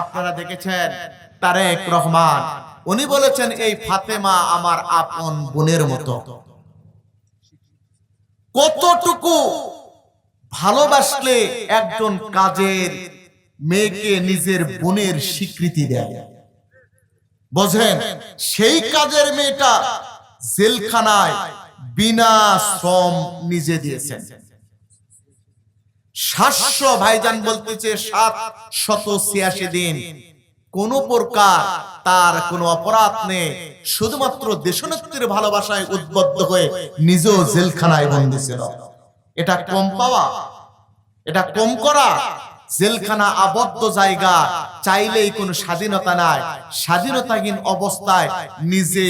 আপনারা দেখেছেন তারেক রহমান। উনি বলেছেন, এই ফাতেমা আমার আপন বোনের মতো। কতটুকু ভালোবাসলে একজন কাজের মেয়েকে নিজের বোনের স্বীকৃতি দেয়। বোঝেন, সেই কাজের মেয়েটা জেলখানায় বিনা শ্রম নিজে দিয়েছেন। সাতশো ভাইজান বলতেছে সাত শত ছিয়াশি দিন। কোন প্রকার তার কোন অপরাধ নেই। শুধুমাত্র দেশনেত্রীর ভালোবাসায় উদ্বুদ্ধ হয়ে নিজেও জেলখানায় বন্দী ছিল। এটা কম পাওয়া, এটা কম করা জেলখানা আবদ্ধ জায়গা, চাইলেই কোনো স্বাধীনতা নাই। স্বাধীনতাহীন অবস্থায় নিজে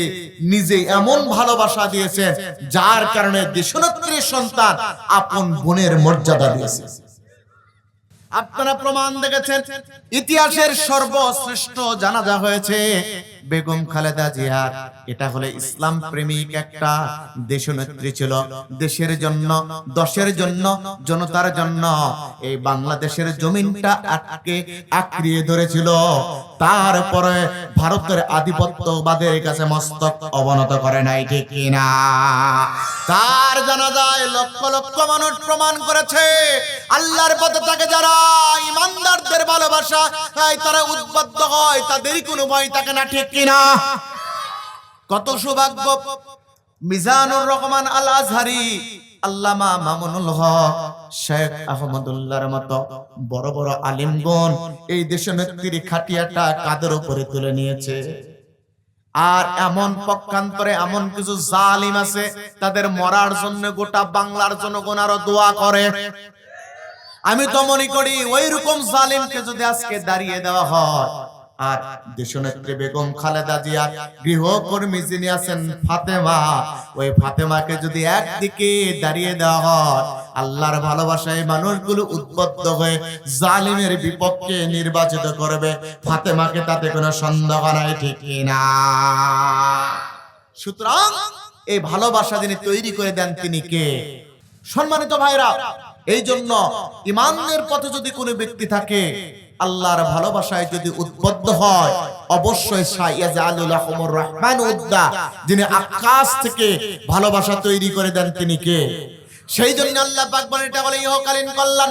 নিজে এমন ভালোবাসা দিয়েছেন, যার কারণে দেশনেত্রীর সন্তান আপন বোনের মর্যাদা দিয়েছে। আপনারা প্রমাণ দেখেছেন, ইতিহাসের সর্বশ্রেষ্ঠ জানাজা হয়েছে বেগম খালেদা জিয়ার এটা হলে ইসলাম প্রেমিক একটা দেশনেত্রী ছিল। দেশের জন্য, দশের জন্য, জনতার জন্য এই বাংলাদেশের জমিনটা আটকে আঁকড়িয়ে ধরেছিল। তারপরে ভারতের আধিপত্যবাদের কাছে মস্তক অবনত করে নাই, ঠিক কিনা? তার জানা যায় লক্ষ লক্ষ মানুষ প্রমাণ করেছে, আল্লাহর পথে থাকে যারা ভালোবাসা তারা উদ্বুদ্ধ হয়, তাদেরই কোনো ভয় থাকে না, ঠিক কিনা? কত সৌভাগ্য। মিজানুর রহমান আল আজহারি আল্লামা মামুনুল হক, শেখ আহমদুল্লাহর মতো বড় বড় আলিমগণ এই দেশ নেত্রী খাটিয়াটা কাদের উপরে তুলে নিয়েছে? আর এমন পক্ষান্তরে এমন কিছু জালিম আছে, তাদের মরার জন্য গোটা বাংলার জনগণ আরও দোয়া করে। আমি তো মনে করি ওই রকম জালিমকে যদি আজকে দাঁড়িয়ে দেওয়া হয়। আর দেশনেত্রী বেগম খালেদা জিয়া গৃহকর্মী যিনি আছেন ফাতেমা ওই ফাতেমাকে যদি একদিকে দাঁড়িয়ে দেওয়া হয় আল্লাহর ভালোবাসায় মানুষগুলো উদ্বুদ্ধ হয়ে জালিমের বিপক্ষে নির্বাচিত করবে ফাতেমাকে তাতে কোনো সন্দেহ নাই ঠিক না সুতরাং এই ভালোবাসা যিনি তৈরি করে দেন তিনি কে? সম্মানিত ভাইরা এই জন্য ইমানের পথে যদি কোনো ব্যক্তি থাকে, আল্লাহর ভালোবাসায় যদি উদ্বুদ্ধ হয়, অবশ্যই রহমান উদ্দা, যিনি আকাশ থেকে ভালোবাসা তৈরি করে দেন তিনি কে? সেই জন্য আল্লাহ পাক বলেন, এটা বলে ইহকালীন কল্যাণ।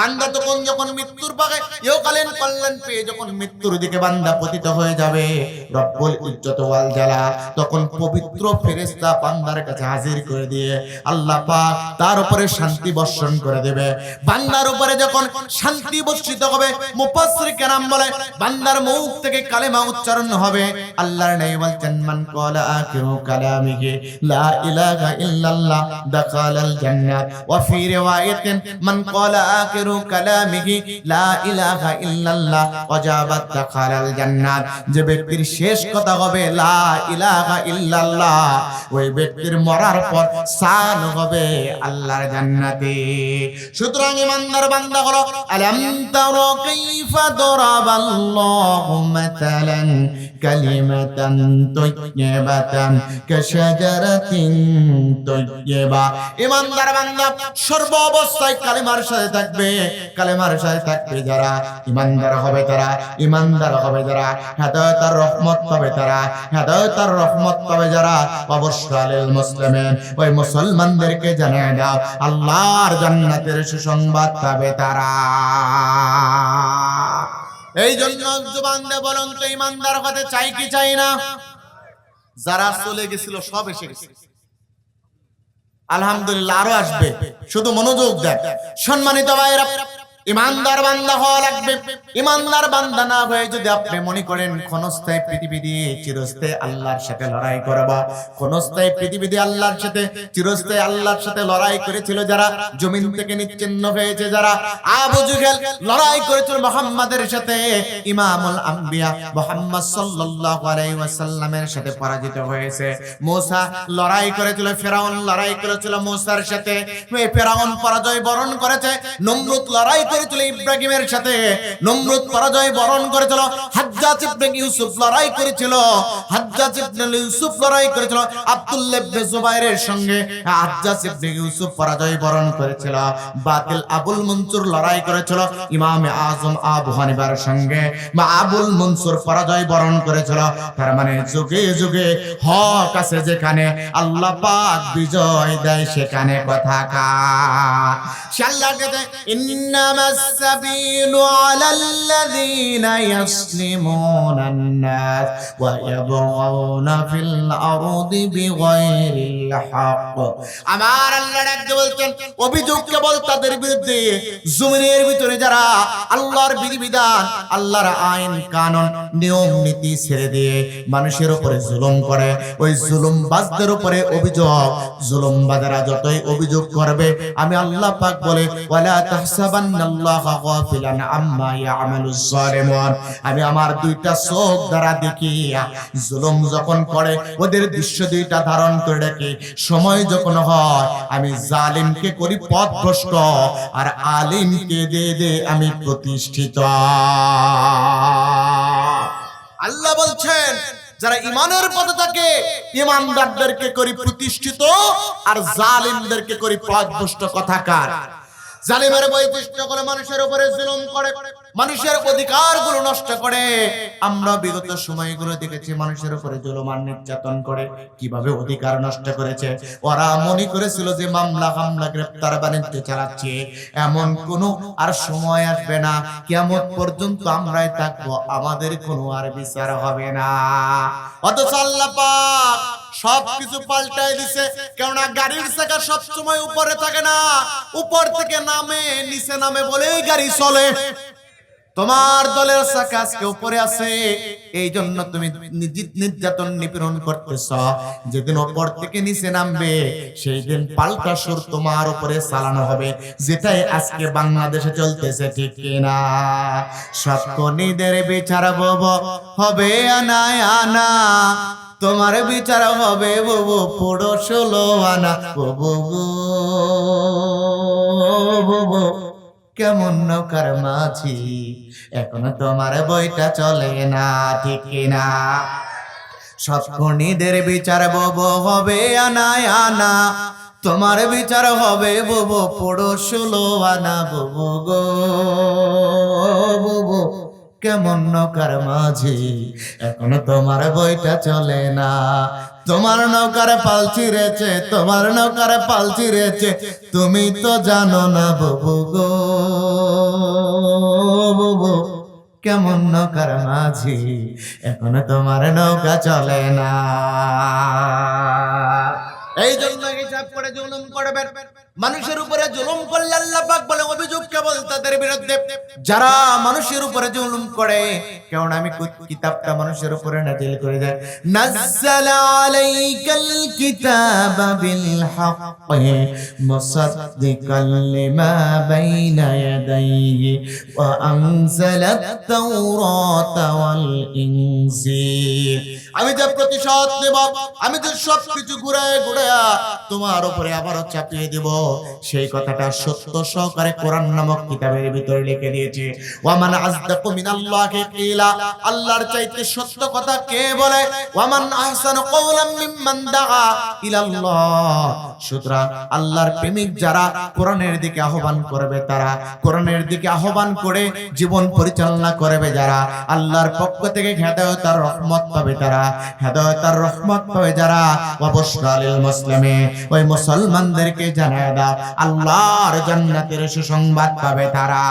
বান্দা তখন যখন মৃত্যুর পাগে ইহকালীন কল্যাণ পেয়ে যখন মৃত্যুর দিকে বান্দা পতিত হয়ে যাবে, রব্বুল ইজ্জত ওয়াল জালা তখন পবিত্র ফেরেশতা বান্দার কাছে হাজির করে দিয়ে আল্লাহ পাক তার উপরে শান্তি বর্ষণ করে দেবে। বান্দার উপরে যখন শান্তি বর্ষিত হবে, মুফাসসির কেরাম বলে, বান্দার মুখ থেকে কালেমা উচ্চারণ হবে, আল্লাহর নেই বলছেন মান ক্বালা আখিরু কালামিহি, লা ইলাহা ইল্লাল্লাহ, দাখালাল জান্নাত। ওয়া ফি রিওয়ায়াতিন, মান ক্বালা আখিরু কালামিহি লা ইলাহা ইল্লাল্লাহ ওয়াজাবাত দাখালাল জান্নাত যে ব্যক্তির শেষ কথা হবে লা ইলাহা ইল্লাল্লাহ ওই ব্যক্তির মরার পর সান হবে আল্লাহর জান্নাতে। সুতরাং ইমানদার বান্দা হলো আলাম তারা কাইফা দরাবাল্লাহু মাতালান তাইয়্যিবাতান কাশাজারাতিন তাইয়্যিবা ইমানদার বান্দা সর্ব অবস্থায় সাথে থাকবে সাথে থাকবে যারা? ইমানদার হবে তারা, ইমানদার হবে যারা? হেদায়েতার রহমত পাবে তারা, হেদায়েতার রহমত পাবে যারা? মুসলিমিন ওই মুসলমানদেরকে জানিয়ে দাও, আল্লাহর জান্নাতের সুসংবাদ পাবে তারা। এই জন্য যুবানদে বলুন তো ইমানদার হতে চাই কি চাই না? যারা চলে গেছিল সব এসে গেছে। আলহামদুলিল্লাহ আরও আসবে। শুধু মনোযোগ দেয় সম্মানিত ভাইরা ইমানদার বান্দা হওয়া লাগবে। ইমানদার বান্দা না হয়ে যদি আপনি মনে করেন, ক্ষণস্থায়ী পৃথিবী দিয়ে চিরস্থায়ী আল্লাহর সাথে লড়াই করবা। ক্ষণস্থায়ী পৃথিবী দিয়ে আল্লাহর সাথে, চিরস্থায়ী আল্লাহর সাথে লড়াই করেছিল যারা, জমিন থেকে নিচ্ছিন্ন হয়েছে যারা। আবু জুহেল লড়াই করেছিল মোহাম্মদের সাথে, ইমামুল আম্বিয়া মোহাম্মদ সাল্লাল্লাহু আলাইহি ওয়াসাল্লামের সাথে পরাজিত হয়েছে। মুসা লড়াই করেছিল, ফেরাউন লড়াই করেছিল মুসার সাথে। ফেরাউন পরাজয় বরণ করেছে, নমরুদ লড়াই করেছিল ইব্রাহিমের সাথে নমরুদ পরাজয় বরণ করেছিল। হাজ্জাজ ইবনে ইউসুফ লড়াই করেছিল। হাজ্জাজ ইবনে ইউসুফ লড়াই করেছিল। আব্দুল্লাহ ইবনে জুবাইরের সঙ্গে হাজ্জাজ ইবনে ইউসুফ পরাজয় বরণ করেছিল। বাতিল আবুল মনসুর লড়াই করেছিল। ইমামে আজম আবু হানিফার সঙ্গে বা আবুল মনসুর পরাজয় বরণ করেছিল। তার মানে যুগে যুগে হক আছে যেখানে, আল্লাহ পাক বিজয় দেয় সেখানে কথা কা। সে আল্লাহ কাছে ইন্নামাস সাবিলু আলাল্লাযীনা ইয়াসলিমুনা الناس ويبغون في الأرض بغير الحق আমার আল্লাহ ডাকতে বলছেন অভিযোগ কেবল তাদের বিরুদ্ধে জমিনের ভিতরে যারা আল্লাহর বিধিবিধান আল্লাহর আইন কানুন নিয়ম নীতি ছেড়ে দিয়ে মানুষের উপরে জুলুম করে ওই জুলুম বাজদের উপরে অভিযোগ জুলুম বাজারা যতই অভিযোগ করবে আমি আল্লাহ পাক বলে ওয়ালা আমি আমার দুইটা চোখ দ্বারা জুলুম যখন করে, ওদের দৃশ্য দুইটা ধারণ করে সময় যখন হয়, আমি জালিমকে করি আর আলিমকে দে দে আমি প্রতিষ্ঠিত। আল্লাহ বলছেন, যারা ইমানের পথে থাকে ইমানদারদেরকে করি প্রতিষ্ঠিত, আর জালিমদেরকে করি কথাকার। জালিমের বৈশিষ্ট্য করে মানুষের উপরে জুলুম করে। মানুষের অধিকারগুলো নষ্ট করে। আমরা বিগত সময়গুলো দেখেছি, মানুষের উপরে জুলুম আর নির্যাতন করে। কীভাবে অধিকার নষ্ট করেছে? ওরা মনে করেছিল যে মামলা হামলা গ্রেপ্তার বাণিজ্য চালাচ্ছে। এমন কোনো আর সময় আসবে না। কেমন পর্যন্ত আমরাই থাকব, আমাদের কোনো আর বিচার হবে না। অথচ আল্লাহ পাক সবকিছু পাল্টাই দিছে। কেননা গাড়ির চাকা সব সময় উপরে থাকে না। উপর থেকে নামে, নিচে নামে বলেই গাড়ি চলে। তোমার দলের চাকা আজকে উপরে আছে। এই জন্য তুমি নির্যাতন নিপীড়ন করতেছ। যেদিন ওপর থেকে নিচে নামবে সেই দিন পাল্টা সুর তোমার উপরে চালানো হবে। যেটাই আজকে বাংলাদেশে চলতেছে, ঠিক কিনা সপ্তনীদের বিচার বব হবে আনায় আনা তোমার বিচার হবে ববু পুরো ষোলো আনা ববু ববু কেমন নৌকার মাঝি? এখন তোমার বইটা চলে না, ঠিক না সব খনিদের বিচার বব হবে আনায় আনা। তোমার বিচার হবে বব পড়ো ষোলো আনা বব গো, বব কেমন নৌকার মাঝি? এখন তোমার বইটা চলে না তোমার নৌকারে পালছি রেছে তোমার নৌকারে পালছি রেছে তুমি তো জানো না ববু গো, ববু, কেমন নৌকার মাঝি। এখন তোমার নৌকা চলে না। এই জন্য হিসাব করে, জুলুম করবেন। মানুষের উপরে জুলুম করলে আল্লাহ পাক বলে, অভিযোগ কেবল তাদের বিরুদ্ধে। যারা মানুষের উপরে জুলুম করে কেমন আমি কিতাবটা মানুষের উপরে নাজিল করে দেয়। নাজ্জালা আলাইকাল কিতাবা বিল হাক্কি মুসাদ্দিকাল লিমা বাইনা ইয়াদাইহি ওয়া আনজালাত তাওরাতা ওয়াল ইনজিল। আমি যে প্রতিশোধ নেব, আমি যে সবকিছু ঘুরায় ঘুরায়া তোমার উপরে আবারও চাপিয়ে দেব, সেই কথাটা সত্য সহকারে কোরআন নামক কিতাবের ভিতরে লিখে দিয়েছে। ওয়ামান আজদাকু মিনাল্লাহি কিলা, আল্লাহর চাইতে সত্য কথা কে বলে? ওয়ামান আহসানু কওলাম মিম্মান দাআ ইলাল্লাহ। সুতরাং আল্লাহর প্রেমিক যারা কোরআনের দিকে আহ্বান করবে, তারা কোরআনের দিকে আহ্বান করে জীবন পরিচালনা করবে যারা। আল্লাহর পক্ষ থেকে হেদায়তার রহমত পাবে তারা। হেদায়তার রহমত পাবে যারা। অবশ্যই মুসলিমে, ওই মুসলমানদেরকে জানায় দাও, আল্লাহর জান্নাতের সুসংবাদ পাবে তারা।